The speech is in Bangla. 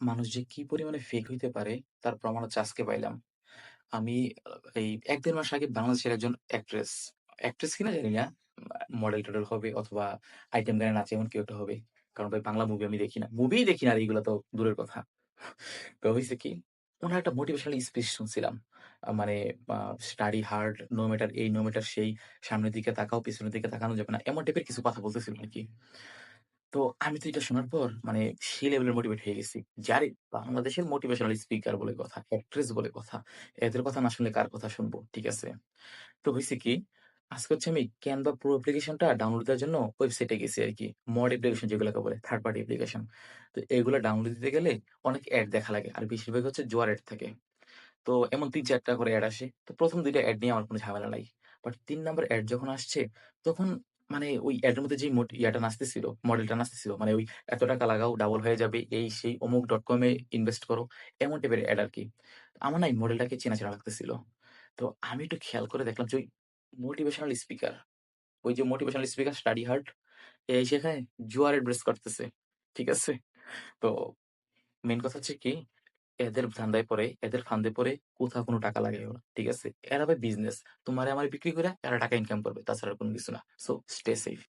মানুষ যে কি পরিমাণে ফেক হইতে পারে তার প্রমাণ হচ্ছে আজকে পাইলাম। আমি এই এক দেড় মাস আগে বাংলাদেশের একজন অ্যাক্ট্রেস, অ্যাক্ট্রেস কিনা জানি না। মডেল-টডেল হবে অথবা আইটেম গানে নাচে এমন কেউ একটা হবে। কারণ ভাই বাংলা মুভি আমি দেখি না। মুভিই দেখি না আর এগুলা তো দূরের কথা। তো হইছে কি? ওনার একটা মোটিভেশনাল স্পিচ শুনছিলাম। মানে স্টাডি হার্ড, নো ম্যাটার এই, নো ম্যাটার সেই, সামনের দিকে তাকাও, পিছনের দিকে তাকানো যাবে না। এমন টাইপের কিছু কথা বলতেছিল আরকি। তো আমি তো এটা শোনার পর মানে সেই লেভেলের মোটিভেট হয়ে গেছি। যারে বাংলাদেশের মোটিভেশনাল স্পিকার বলে কথা, অ্যাক্ট্রেস বলে কথা। এদের কথা না শুনলে কার কথা শুনব? ঠিক আছে? তো হইছে কি? আজকে হচ্ছে আমি Canva Pro অ্যাপ্লিকেশনটা ডাউনলোড দেওয়ার জন্য ওয়েবসাইটে গেছি আর কি মড অ্যাপ্লিকেশন যেগুলোকে বলে, থার্ড পার্টি অ্যাপ্লিকেশন। তো এগুলা ডাউনলোড দিতে গেলে অনেক অ্যাড দেখা লাগে। আর বেশিরভাগ হচ্ছে জোয়ার এড থাকে। তো এমন তিন চারটা করে এড আসে। তো ১ম ২ টা এড নিয়ে আমার কোনো ঝামেলা নাই। বাট তিন নাম্বার এড যখন আসছে তখন মানে ওই এডের মধ্যে যে ইয়াটা নাচতেছিল, মডেলটা নাচতেছিল। মানে ওই এত টাকা লাগাও ডাবল হয়ে যাবে, এই সেই অমুক ডট কম ইনভেস্ট করো। এমন টাইপের এড আরকি। আমার না এই মডেলটাকে চেনা, চেনা লাগতেছিল। তো আমি একটু খেয়াল করে দেখলাম যে ওই মোটিভেশনাল স্পিকার, ওই যে মোটিভেশনাল স্পিকার স্টাডি হার্ট এই সেখানে জুয়ার এড্রেস করতেছে। ঠিক আছে? তো মেন কথা হচ্ছে কি? এদের ধান্দায় পরে, এদের ফান্দে পরে কোথাও কোনো টাকা লাগে না। ঠিক আছে? এরা ভাই বিজনেস। তোমার আমার বিক্রি করে এরা টাকা ইনকাম করবে। তাছাড়া কোনো কিছু না। So stay safe.